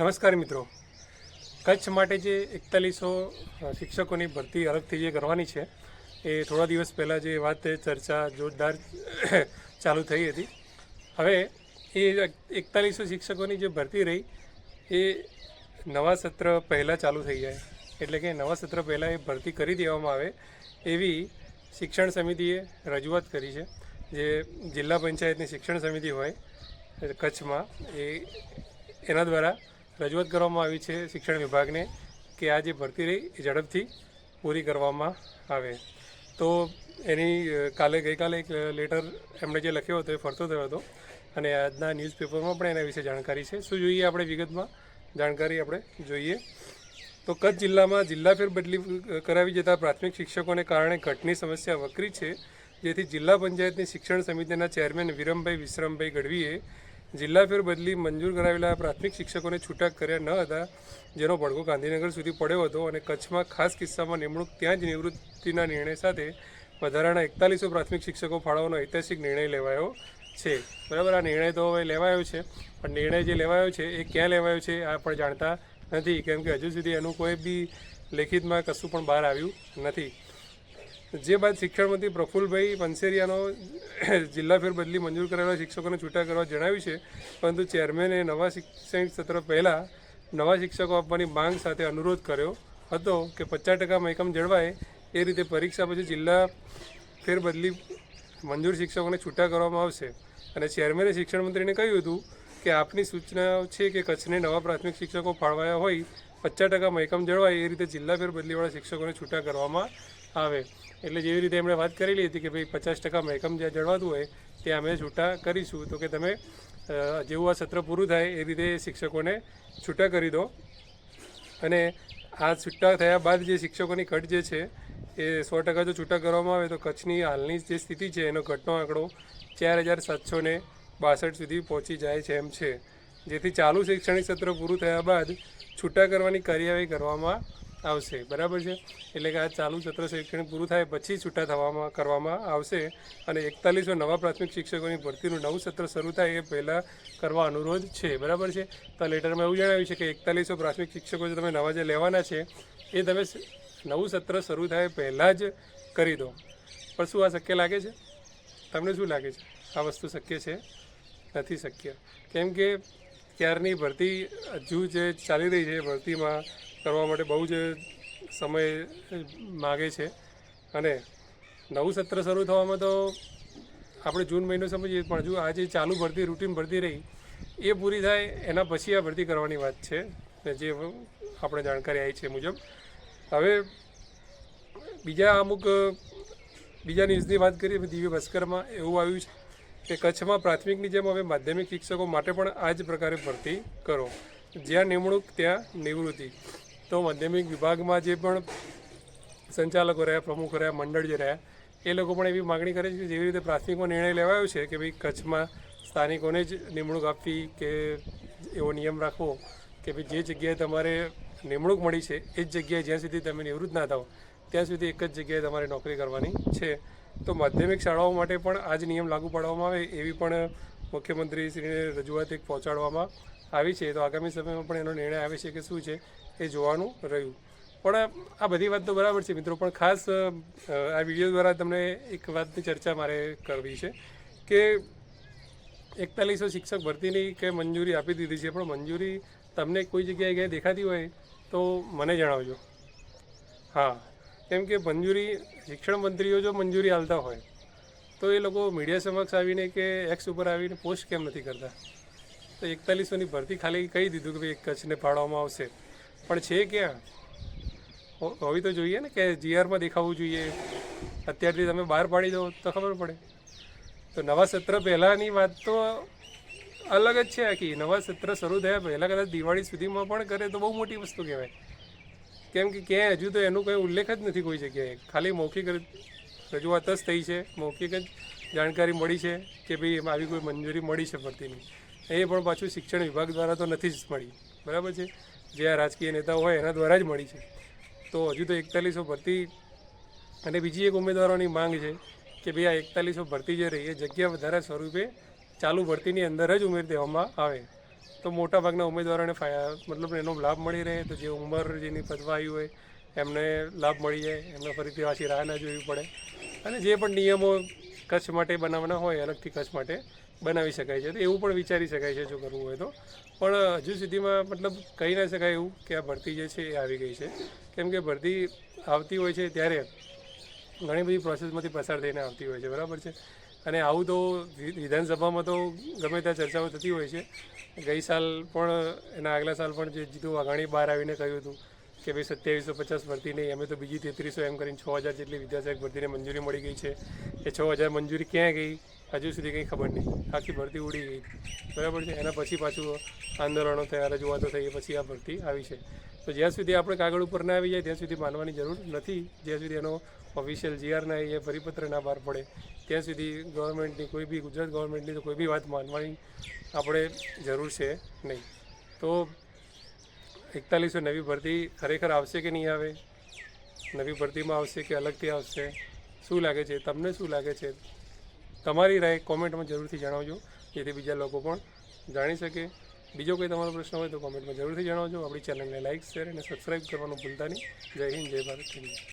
નમસ્કાર મિત્રો. કચ્છ માટે જે એકતાલીસો શિક્ષકોની ભરતી અલગથી જે કરવાની છે. એ થોડા દિવસ પહેલાં જે વાત ચર્ચા જોરદાર ચાલુ થઈ હતી. હવે એ એકતાલીસો શિક્ષકોની જે ભરતી રહી, એ નવા સત્ર પહેલાં ચાલુ થઈ જાય. એટલે કે નવા સત્ર પહેલાં એ ભરતી કરી દેવામાં આવે એવી શિક્ષણ સમિતિએ રજૂઆત કરી છે. જે જિલ્લા પંચાયતની શિક્ષણ સમિતિ હોય, કચ્છમાં, એ, એના દ્વારા રજૂઆત કરવામાં આવી છે શિક્ષણ વિભાગને કે આ જે ભરતી રહી એ ઝડપથી પૂરી કરવામાં આવે. તો એની કાલે ગઈકાલે એક લેટર એમણે જે લખ્યો હતો એ ફરતો થયો હતો અને આજના ન્યૂઝપેપરમાં પણ એના વિશે જાણકારી છે. શું જોઈએ આપણે વિગતમાં? જાણકારી આપણે જોઈએ. તો કચ્છ જિલ્લામાં જિલ્લા ફેરબદલી કરાવી જતા પ્રાથમિક શિક્ષકોને કારણે ઘટની સમસ્યા વકરી છે, જેથી જિલ્લા પંચાયતની શિક્ષણ સમિતિના ચેરમેન વિરમભાઈ વિશ્રમભાઈ ગઢવીએ જિલ્લા ફેર બદલી મંજૂર કરાવેલા પ્રાથમિક શિક્ષકોને છૂટા કર્યા ન હતા, જેનો ભડકો ગાંધીનગર સુધી પડ્યો હતો અને કચ્છમાં ખાસ કિસ્સામાં નિમણૂક ત્યાં જ નિવૃત્તિના નિર્ણય સાથે વધારાના એકતાલીસો પ્રાથમિક શિક્ષકો ફાળવવાનો ઐતિહાસિક નિર્ણય લેવાયો છે. બરાબર, આ નિર્ણય તો હવે લેવાયો છે, પણ નિર્ણય જે લેવાયો છે એ ક્યાં લેવાયો છે આ પણ જાણતા નથી, કેમ કે હજુ સુધી એનું કોઈ બી લેખિતમાં કશું પણ બહાર આવ્યું નથી. જે બાદ શિક્ષણ મંત્રી પ્રફુલભાઈ પંસેરિયાનો જિલ્લા ફેરબદલી મંજૂર કરેલા શિક્ષકોને છૂટા કરવા જણાવ્યું છે, પરંતુ ચેરમેને નવા શૈક્ષણિક સત્ર પહેલાં નવા શિક્ષકો આપવાની માંગ સાથે અનુરોધ કર્યો હતો કે પચાસ ટકા મહેકમ જળવાય એ રીતે પરીક્ષા પછી જિલ્લા ફેરબદલી મંજૂર શિક્ષકોને છૂટા કરવામાં આવશે. અને ચેરમેને શિક્ષણ મંત્રીને કહ્યું હતું કે આપની સૂચનાઓ છે કે કચ્છને નવા પ્રાથમિક શિક્ષકો ફાળવાયા હોય, પચાસ ટકા મહેકમ જળવાય એ રીતે જિલ્લા ફેરબદલીવાળા શિક્ષકોને છૂટા કરવામાં આવે. એટલે જેવી રીતે એમણે વાત કરેલી હતી કે ભાઈ પચાસ ટકા મહેકમ જ્યાં જળવાતું હોય, ત્યાં અમે છૂટા કરીશું. તો કે તમે જેવું આ સત્ર પૂરું થાય એ રીતે શિક્ષકોને છૂટા કરી દો. અને આ છૂટા થયા બાદ જે શિક્ષકોની કટ જે છે, એ સો ટકા જો છૂટા કરવામાં આવે તો કચ્છની હાલની જે સ્થિતિ છે, એનો ઘટનો આંકડો ચાર હજાર સાતસો ને બાસઠ સુધી પહોંચી જાય છે એમ છે. જેથી ચાલુ શૈક્ષણિક સત્ર પૂરું થયા બાદ છૂટા કરવાની કાર્યવાહી કરવામાં આવશે. બરાબર છે? એટલે કે આ ચાલુ સત્ર શૈક્ષણિક પૂરું થાય પછી છૂટા થવામાં, કરવામાં આવશે અને એકતાલીસો નવા પ્રાથમિક શિક્ષકોની ભરતીનું નવું સત્ર શરૂ થાય એ પહેલાં કરવા અનુરોધ છે. બરાબર છે? તો લેટરમાં એવું જણાવ્યું છે કે એકતાલીસો પ્રાથમિક શિક્ષકો જે તમે નવા જે લેવાના છે, એ તમે નવું સત્ર શરૂ થાય પહેલાં જ કરી દો. પણ શું આ શક્ય લાગે છે? તમને શું લાગે છે? આ વસ્તુ શક્ય છે? નથી શક્ય. કેમ કે ત્યારની ભરતી હજુ જે ચાલી રહી છે ભરતીમાં કરવા માટે બહુ જ સમય માગે છે. અને નવું સત્ર શરૂ થવામાં તો આપણે જૂન મહિનો સમજીએ, પણ હજુ આ જે ચાલુ ભરતી, રૂટીન ભરતી રહી, એ પૂરી થાય, એના પછી આ ભરતી કરવાની વાત છે, ને જે આપણે જાણકારી આવી છે મુજબ. હવે બીજા અમુક, બીજા ન્યૂઝની વાત કરીએ દિવ્ય ભાસ્કરમાં એવું આવ્યું છે કે કચ્છમાં પ્રાથમિકની જેમ હવે માધ્યમિક શિક્ષકો માટે પણ આ જ પ્રકારે ભરતી કરો. જ્યાં નિમણૂક, ત્યાં નિવૃત્તિ. તો માધ્યમિક વિભાગમાં જે પણ સંચાલકો રહ્યા, પ્રમુખો રહ્યા, મંડળ જે રહ્યા, એ લોકો પણ એવી માગણી કરે છે કે જેવી રીતે પ્રાથમિકમાં નિર્ણય લેવાયો છે કે ભાઈ કચ્છમાં સ્થાનિકોને જ નિમણૂક આપવી કે એવો નિયમ રાખવો કે ભાઈ જે જગ્યાએ તમારે નિમણૂક મળી છે, એ જ જગ્યાએ જ્યાં સુધી તમે નિવૃત્ત ના થાઓ, ત્યાં સુધી એક જ જગ્યાએ તમારે નોકરી કરવાની છે. તો માધ્યમિક શાળાઓ માટે પણ આ જ નિયમ લાગુ પાડવામાં આવે એવી પણ મુખ્યમંત્રીશ્રીને રજૂઆત એક પહોંચાડવામાં આવી છે. તો આગામી સમયમાં પણ એનો નિર્ણય આવે છે કે શું છે એ જોવાનું રહ્યું. પણ આ બધી વાત તો બરાબર છે મિત્રો. પણ ખાસ આ વીડિયો દ્વારા તમને એક વાતની ચર્ચા મારે કરવી છે કે એકતાલીસો શિક્ષક ભરતીની કે મંજૂરી આપી દીધી છે, પણ મંજૂરી તમને કોઈ જગ્યાએ ક્યાંય દેખાતી હોય તો મને જણાવજો. હા, કેમ કે મંજૂરી, શિક્ષણ મંત્રીઓ જો મંજૂરી આલતા હોય, તો એ લોકો મીડિયા સમક્ષ આવીને કે એક્સ ઉપર આવીને પોસ્ટ કેમ નથી કરતા? તો એકતાલીસોની ભરતી ખાલી કહી દીધું કે ભાઈ કચ્છને ફાળવામાં આવશે. પણ છે ક્યાં? હોવી તો જોઈએ ને કે જીઆરમાં દેખાવું જોઈએ. અત્યારથી તમે બહાર પાડી દો તો ખબર પડે. તો નવા સત્ર પહેલાંની વાત તો અલગ જ છે આખી. નવા સત્ર શરૂ થયા પહેલાં કદાચ દિવાળી સુધીમાં પણ કરે તો બહુ મોટી વસ્તુ કહેવાય. કેમ કે ક્યાંય હજુ તો એનું કંઈ ઉલ્લેખ જ નથી કોઈ જગ્યાએ. ખાલી મૌખિક રજૂઆત જ થઈ છે. મૌખિક જ જાણકારી મળી છે કે ભાઈ એમાં આવી કોઈ મંજૂરી મળી છે ભરતીની. એ પણ પાછું શિક્ષણ વિભાગ દ્વારા તો નથી જ મળી. બરાબર છે? જે આ રાજકીય નેતાઓ હોય એના દ્વારા જ મળી છે. તો હજુ તો એકતાલીસો ભરતી અને બીજી એક ઉમેદવારોની માંગ છે કે ભાઈ આ એકતાલીસો ભરતી જે રહી એ જગ્યા વધારા સ્વરૂપે ચાલુ ભરતીની અંદર જ ઉમેરી દેવામાં આવે. તો મોટાભાગના ઉમેદવારોને મતલબ એનો લાભ મળી રહે, તો જે ઉંમર જેની પદવાયું હોય એમને લાભ મળી જાય, એમને ફરીથી પાછી રાહ ના જોવી પડે. અને જે પણ નિયમો કચ્છ માટે બનાવવાના હોય અલગથી કચ્છ માટે બનાવી શકાય છે. તો એવું પણ વિચારી શકાય છે જો કરવું હોય તો. પણ હજુ સુધીમાં મતલબ કહી ના શકાય એવું કે આ ભરતી જે છે એ આવી ગઈ છે. કેમ કે ભરતી આવતી હોય છે ત્યારે ઘણી બધી પ્રોસેસમાંથી પસાર થઈને આવતી હોય છે. બરાબર છે? અને આવું તો વિધાનસભામાં તો ગમે ત્યાં ચર્ચાઓ થતી હોય છે. ગઈ સાલ પણ, એના આગલા સાલ પણ જે જીતુ વાઘાણી બહાર આવીને કહ્યું હતું કે ભાઈ સત્યાવીસો પચાસ ભરતી નહીં, અમે તો બીજી તેત્રીસો એમ કરીને છ હજાર જેટલી વિદ્યાસહાયક ભરતીને મંજૂરી મળી ગઈ છે. એ છ હજાર મંજૂરી ક્યાં ગઈ? હજુ સુધી કંઈ ખબર નહીં. આખી ભરતી ઉડી ગઈ. બરાબર છે? એના પછી પાછું આંદોલનો થયા, રજૂઆતો થઈ પછી આ ભરતી આવી છે. તો જ્યાં સુધી આપણે કાગળ ઉપર ના આવી જાય, ત્યાં સુધી માનવાની જરૂર નથી. જ્યાં સુધી એનો ઓફિશિયલ જીઆર ના એ પરિપત્ર ના બહાર પડે, ત્યાં સુધી ગવર્મેન્ટની કોઈ બી ગુજરાત ગવર્મેન્ટની તો કોઈ બી વાત માનવાની આપણે જરૂર છે નહીં. તો એકતાલીસો નવી ભરતી ખરેખર આવશે કે નહીં આવે? નવી ભરતીમાં આવશે કે અલગથી આવશે? શું લાગે છે? તમને શું લાગે છે? તમારી રાય કોમેન્ટમાં જરૂરથી જણાવજો. જેથી બીજા લોકો પણ જાણી શકે. બીજો કોઈ તમારો પ્રશ્ન હોય તો કોમેન્ટમાં જરૂરથી જણાવજો. આપણી ચેનલને લાઇક, શેર અને સબસ્ક્રાઈબ કરવાનું ભૂલતા નહીં. જય હિન્દ જય ભારત.